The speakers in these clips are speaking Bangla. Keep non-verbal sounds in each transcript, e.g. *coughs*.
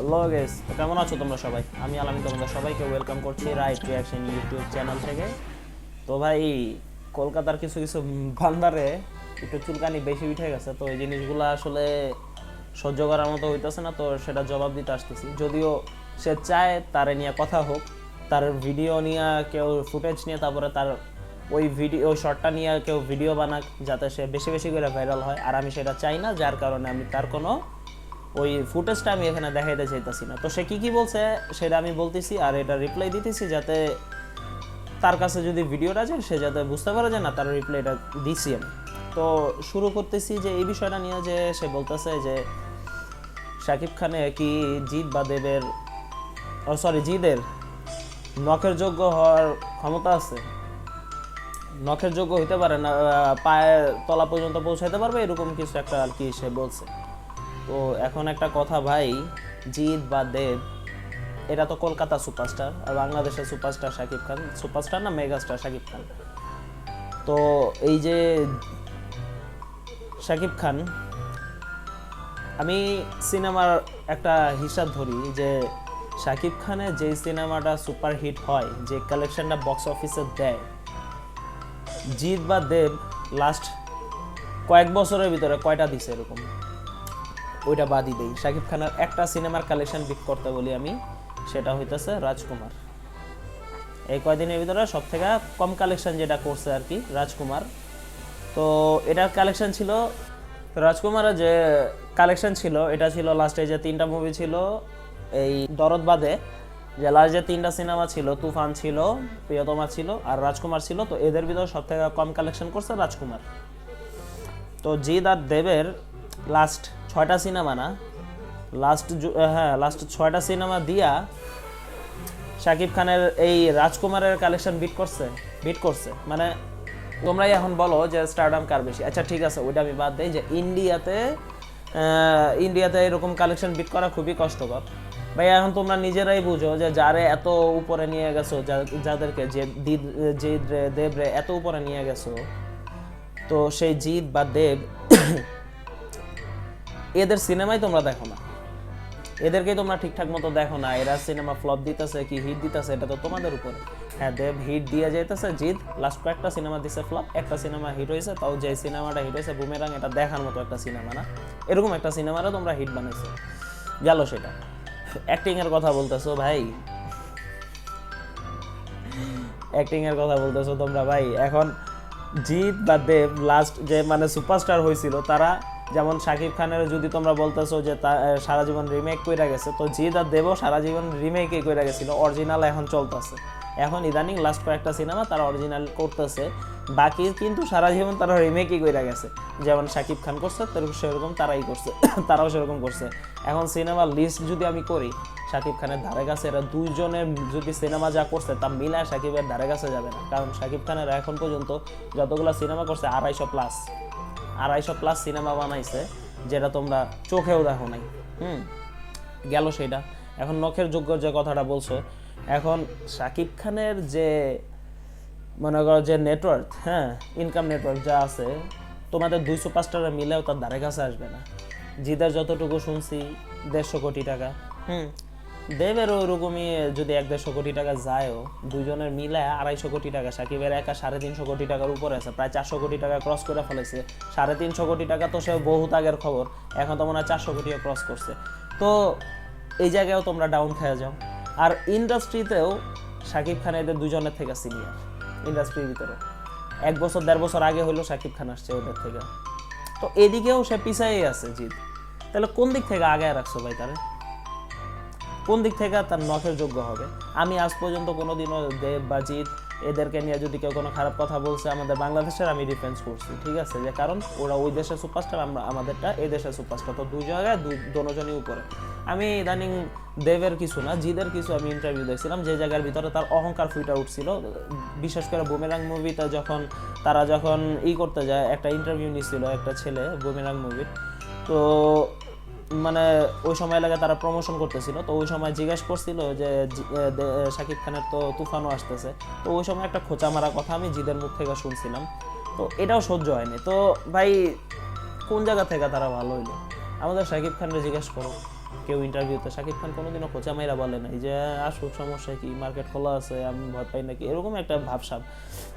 হ্যালো গেস কেমন আছো তোমরা সবাই? আমি আলামিন তোমাদের সবাইকে ওয়েলকাম করছি রাইট রিয়াকশন ইউটিউব চ্যানেল থেকে। তো ভাই, কলকাতার কিছু কিছু বান্দারে একটু চুলকানি বেশি উঠে গেছে, তো এই জিনিসগুলো আসলে সহ্য করার মতো হইতেছে না, তো সেটা জবাব দিতে আসতেছি। যদিও সে চায় তারে নিয়ে কথা হোক, তার ভিডিও নিয়ে কেউ ফুটেজ নিয়ে, তারপরে তার ওই ভিডিও ওই শর্টটা নিয়ে কেউ ভিডিও বানাক, যাতে সে বেশি বেশি করে ভাইরাল হয়। আর আমি সেটা চাই না, যার কারণে আমি তার কোনো ওই ফুটেজটা আমি এখানে দেখাইতে চাইতেছি না। তো সে কি কি বলছে, সেটা আমি বলতেছি আর এটা রিপ্লাই দিতেছি যাতে তার কাছে যদি ভিডিওটা যায়, সে যাতে বুঝতে পারে যে না, তার রিপ্লাইটা দিছি আমি। তো শুরু করতেছি যে এই বিষয়টা নিয়ে যে সে বলতেছে যে শাকিব খানে কি জিৎ বা দেবের, ও সরি জিদের নখের যোগ্য হওয়ার ক্ষমতা আছে? নখের যোগ্য হইতে পারে না পায়ের তলা পর্যন্ত পৌঁছাইতে পারবে? এরকম কিছু একটা আর কি সে বলছে। তো এখন একটা কথা ভাই, জিৎ বা দেব এটা তো কলকাতা সুপারস্টার আর বাংলাদেশের সুপারস্টার শাকিব খান। সুপারস্টার না মেগাস্টার শাকিব খান? তো এই যে শাকিব খান, আমি সিনেমার একটা হিসাব ধরি যে শাকিব খানের যে সিনেমাটা সুপার হিট হয়, যে কালেকশনটা বক্স অফিসে দেয়, জিৎ বা দেব লাস্ট কয়েক বছরের ভিতরে কয়টা দিছে এরকম? ওইটা বাদই দেই। শাকিব খানের একটা সিনেমার কালেকশন বিক করতে বলি আমি, সেটা হইতেছে রাজকুমার। এই কয়দিনের ভিতরে সব থেকে কম কালেকশন যেটা করছে আর কি, রাজকুমার। তো এটার কালেকশন ছিল, রাজকুমারের যে কালেকশন ছিল, এটা ছিল লাস্টে যে তিনটা মুভি ছিল, এই দরদ বাদে, যে লাস্ট যে তিনটা সিনেমা ছিল, তুফান ছিল, প্রিয়তমা ছিল আর রাজকুমার ছিল, তো এদের ভিতরে সব থেকে কম কালেকশন করছে রাজকুমার। তো জিদ আর দেবের লাস্ট ছয়টা সিনেমা না লাস্ট হ্যাঁ লাস্ট ছয়টা সিনেমা দিয়া শাকিব খানের এই রাজকুমারের কালেকশন বিট করছে বিট করছে। মানে তোমরাই এখন বলো যে স্টারডাম কার বেশি। আচ্ছা ঠিক আছে, ওইটা আমি বাদ দেই যে ইন্ডিয়াতে ইন্ডিয়াতে এরকম কালেকশন বিট করা খুবই কষ্টকর। ভাই, এখন তোমরা নিজেরাই বুঝো যে যারে এত উপরে নিয়ে গেছো, যা- যাদেরকে যে দিদ, জিদ রে, দেব রে এত উপরে নিয়ে গেছো, তো সেই জিৎ বা দেব এদের সিনেমাই তোমরা দেখো না। এদেরকে তোমরা ঠিকঠাক মতো দেখো না। এরা সিনেমা ফ্লপ দিতেছে, কি হিট দিতেছে, এটা তো তোমাদের উপরে। হ্যাঁ দেব হিট দিয়ে যাইতেছে, জিৎ লাস্ট কয়েকটা সিনেমা দিছে ফ্লপ একটা সিনেমা হিট হয়েছে তাও যে সিনেমাটা হিট হয়েছে বুমেরাং এটা দেখার মতো একটা সিনেমা না। এরকম একটা সিনেমারও তোমরা হিট বানাইছো। গেল সেটা। অ্যাক্টিং এর কথা বলতেছো ভাই। অ্যাক্টিং এর কথা বলতেছো তোমরা ভাই। এখন জিৎ বা দেব লাস্ট যে মানে সুপারস্টার হয়েছিল তারা যেমন শাকিব খানের যদি তোমরা বলতেছো যে তা সারা জীবন রিমেক কইরা গেছে, তো জিৎ আর দেবও সারা জীবন রিমেকই কইরা গেছিল অরিজিনাল এখন চলতেছে। এখন ইদানিং লাস্ট কয়েকটা সিনেমা তারা অরিজিনাল করতেছে, বাকি কিন্তু সারা জীবন তারা রিমেকই কইরা গেছে। যেমন শাকিব খান করছে সেরকম তারাই করছে, *coughs* তারাও সেরকম করছে। এখন সিনেমার লিস্ট যদি আমি করি, শাকিব খানের ধারে কাছে এরা দুইজনের যদি সিনেমা যা করছে, তা মিলায় শাকিবের ধারে কাছে যাবে না। কারণ শাকিব খানের এখন পর্যন্ত যতগুলো সিনেমা করছে, আড়াইশো প্লাস আড়াইশো প্লাস সিনেমা বানাইছে, যেটা তোমরা চোখেও দেখো নাই। হুম, গেল সেটা এখন নখের যোগ্য যে কথাটা বলছো, এখন শাকিব খানের যে, মনে করো যে নেটওয়ার্ক হ্যাঁ ইনকাম নেটওয়ার্ক যা আছে, তোমাদের দুই সুপারস্টারে মিলেও তার ধারে কাছে আসবে না। জিদের যতটুকু শুনছি, দেড়শো কোটি টাকা। হুম দেবের ওইরকমই যদি এক দেড়শো কোটি টাকা যায়ও দুজনের মিলে আড়াইশো কোটি টাকা, সাকিবের একা সাড়ে তিনশো কোটি টাকার উপরে আছে, প্রায় চারশো কোটি টাকা ক্রস করে ফেলেছে। সাড়ে তিনশো কোটি টাকা তো সে বহুত আগের খবর, এখন তো মনে হয় চারশো কোটিও ক্রস করছে। তো এই জায়গায়ও তোমরা ডাউন খেয়ে যাও। আর ইন্ডাস্ট্রিতেও শাকিব খান এদের দুজনের থেকে সিনিয়র ইন্ডাস্ট্রির ভিতরে। এক বছর, দেড় বছর আগে হলো শাকিব খান আসছে ওদের থেকে। তো এদিকেও সে পিছাই আছে জিৎ। তাহলে কোন দিক থেকে আগে রাখছো ভাই তারে কোন দিক থেকে তার নখের যোগ্য হবে? আমি আজ পর্যন্ত কোনোদিনও দেব বা জিৎ এদেরকে নিয়ে যদি কেউ কোনো খারাপ কথা বলছে, আমাদের বাংলাদেশের আমি ডিফেন্স করছি, ঠিক আছে? যে কারণ ওরা ওই দেশের সুপারস্টার আমরা আমাদেরটা এই দেশের সুপারস্টার তো দুই জায়গায় দোনোজনই উপরে। আমি ইদানিং দেবের কিছু না, জিদের কিছু আমি ইন্টারভিউ দেখছিলাম, যে জায়গার ভিতরে তার অহংকার ফুইটা উঠছিল। বিশেষ করে বুমেরাং মুভিতে যখন তারা যখন ই করতে যায়, একটা ইন্টারভিউ নিছিল একটা ছেলে বুমেরাং মুভির তো মানে ওই সময় এলাকায় তারা প্রমোশন করতেছিল, তো ওই সময় জিজ্ঞেস করছিল যে শাকিব খানের তো তুফানও আসতেছে। তো ওই সময় একটা খোঁচা মারা কথা আমি জিদের মুখ থেকে শুনছিলাম। তো এটাও সহ্য হয়নি। তো ভাই, কোন জায়গা থেকে তারা ভালো হইল? আমাদের শাকিব খানরা জিজ্ঞেস করো। কেউ ইন্টারভিউতে শাকিব খান কোনোদিনও খোঁচা মাইরা বলে নাই যে, আসুক, সমস্যা কি? মার্কেট খোলা আছে, আমি ভয় পাই নাকি? এরকম একটা ভাবসাব।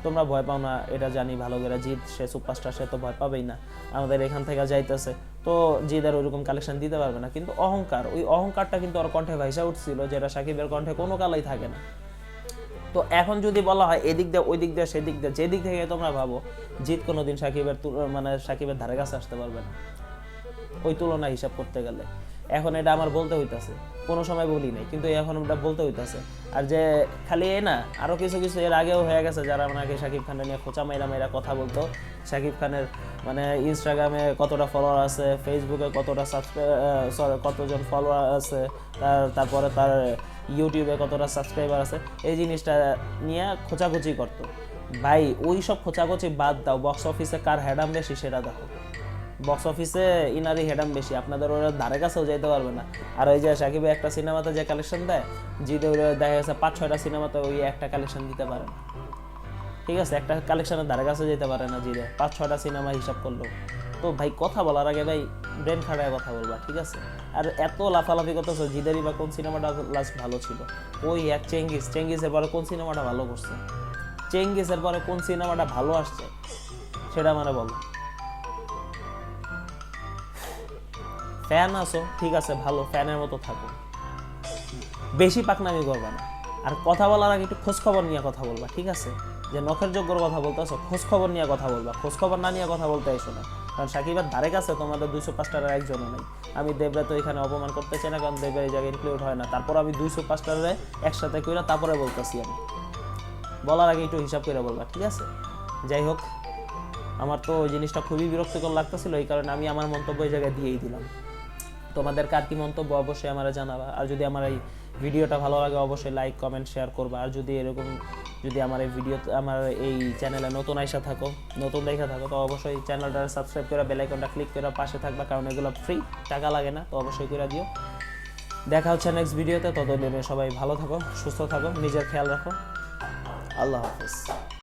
তোমরা ভয় পাও না, এটা জানি, ভালো করে। জিৎ, সে সুপারস্টার সে তো ভয় পাবেই না। আমাদের এখান থেকে যাইতেছে। তো জিৎ আর ওইরকম কালেকশন দিতে পারবে না। কিন্তু অহংকার, ওই অহংকারটা কিন্তু ওর কণ্ঠে ভাইসা উঠছিল যেটা সাকিবের কণ্ঠে কোনো কালাই থাকে না। তো এখন যদি বলা হয় এদিক দিয়ে ওই দিক দিয়ে, সেদিক দিয়ে, যেদিক থেকে তোমরা ভাবো জিত কোনোদিন সাকিবের মানে সাকিবের ধারে কাছে আসতে পারবে না। ওই তুলনা হিসাব করতে গেলে। এখন এটা আমার বলতে হইতাছে। কোনো সময় বলি নাই, কিন্তু এখন এটা বলতে হইতাছে। আর যে খালি এ না, আরও কিছু কিছু এর আগেও হয়ে গেছে যারা নাকি শাকিব খানের নিয়ে খোঁচা মাইরা মাইরা কথা বলতো। শাকিব খানের মানে ইনস্টাগ্রামে কতটা ফলোয়ার আছে ফেসবুকে কতটা সাবস্ক্রাইব কতজন ফলোয়ার আছে, তার, তারপরে তার ইউটিউবে কতটা সাবস্ক্রাইবার আছে, এই জিনিসটা নিয়ে খোঁচাখুচি করতো। ভাই ওই সব খোঁচাখুচি বাদ দাও বক্স অফিসে কার হ্যাডাম বেশি সেটা দেখো। বক্স অফিসে ইনারি হেডাম বেশি। আপনাদের ওরা ধারে কাছেও যেতে পারবে না। আর ওই যে সাকিবে একটা সিনেমাতে যে কালেকশন দেয় ওরা দেখা গেছে পাঁচ, ছয়টা সিনেমাতে ওই একটা কালেকশন দিতে পারে না। ঠিক আছে, একটা কালেকশনের ধারে কাছে যেতে পারে না জিরে পাঁচ, ছয়টা সিনেমা হিসাব করল। তো ভাই, কথা বলার আগে ভাই, ব্রেন খাটায় কথা বলবা, ঠিক আছে? আর এত লাফালাফি করতেছো জিদেরই বা কোন সিনেমাটা লাস্ট ভালো ছিল? ওই এক চেঙ্গিস, চেঙ্গিসের পরে কোন সিনেমাটা ভালো করছে? চেঙ্গিসের পরে কোন সিনেমাটা ভালো আসছে? সেটা মানে বলো। ফ্যান আছো, ঠিক আছে, ভালো, ফ্যানের মতো থাকো। বেশি পাকনামি করবা না। আর কথা বলার আগে একটু খোঁজ খবর নিয়ে কথা বলবা, ঠিক আছে? যে নখের যোগ্যর কথা বলতেছো খোঁজ খবর নিয়ে কথা বলবা। খোঁজ খবর না নিয়ে কথা বলতে এসো না। কারণ সাকিবের ধারে কাছে তোমাদের দুইশো পাঁচটার একজনও নেই। আমি দেবরা তো এখানে অপমান করতে চাই না, কারণ দেবরা এই জায়গায় ইনক্লুড হয় না। তারপর আমি দুইশো পাঁচটারে একসাথে কইরা তারপরে বলতেছি আমি। বলার আগে একটু হিসাব করে বলবা, ঠিক আছে? যাই হোক, আমার তো ওই জিনিসটা খুবই বিরক্তিকর লাগতেছিল, এই কারণে আমি আমার মন্তব্য এই জায়গায় দিয়েই দিলাম। তোমাদের কার কি মন্তব্য অবশ্যই আমার জানাবা। আর যদি আমার এই ভিডিওটা ভালো লাগে, অবশ্যই লাইক কমেন্ট শেয়ার করবা। আর যদি এরকম, যদি আমার এই ভিডিও আমার এই চ্যানেলে নতুন আইসা থাকো, নতুন দেখা থাকো, তো অবশ্যই চ্যানেলটা সাবস্ক্রাইব করে বেল আইকনটা ক্লিক করে পাশে থাকবা, কারণ এগুলো ফ্রি টাকা লাগে না, তো অবশ্যই করে দিও। দেখা হচ্ছে নেক্সট ভিডিওতে ততদিনে সবাই ভালো থাকো, সুস্থ থাকো, নিজের খেয়াল রাখো। আল্লাহ হাফিজ।